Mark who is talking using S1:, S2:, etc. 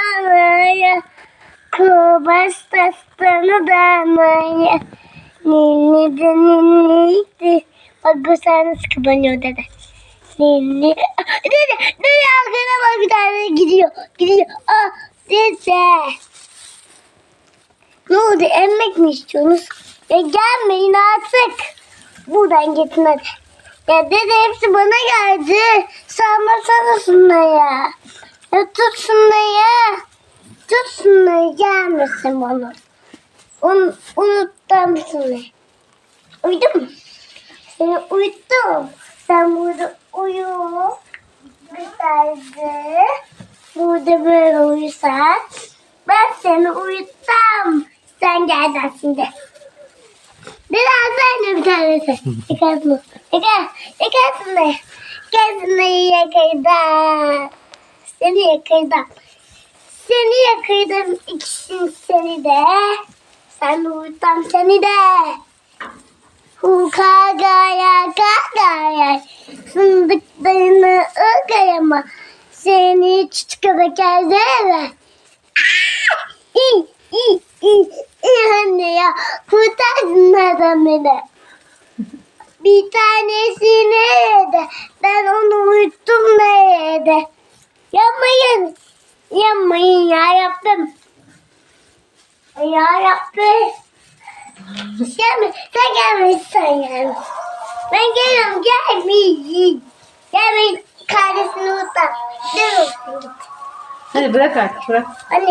S1: bağlaya. Kubas tastanı damlaya. Ninni de ninniydi. Bak sen nasıl kıbanıyor dede. Ninni. Dede, dede arkana bak bir tane gidiyor. Gidiyor. Ah dede. Ne oldu emmek mi istiyorsunuz? Ya gelmeyin artık. Buradan getirin hadi. Ya dede hepsi bana geldi. Sarmasana şunları. Ya tut şunları. Tut şunları gelmesin bana. Un, unuttum şunları. Uyudun mu? Seni uyuttum. Sen burada uyu. Güzelce. Burada böyle uyusan. Ben seni uyuttum. Sen geleceksin şimdi. Biraz de bir tanesi. Yıkarsın. Yıkar. Yıkarsın da. Yıkarsın da yakaydım. Seni yakaydım. Seni yakaydım. İkisini seni de. Sen de uyuttum seni de. Huka gaya gaya. Fındıklarını ıkayama. Seni çiçkada geldi. İyi, iyi, iyi, iyi anne ya. Kurtardın adam beni. Bir tanesi nerede? Ben onu uyuttum Yapmayın ya yaptım. Ya yaptım. Gelme. Sen gelmezsen gelme. Ben geliyorum. Gelmeyin. Gelmeyin. Kardeşini unutma. Dur.
S2: Hadi bırak artık bırak.
S1: Anne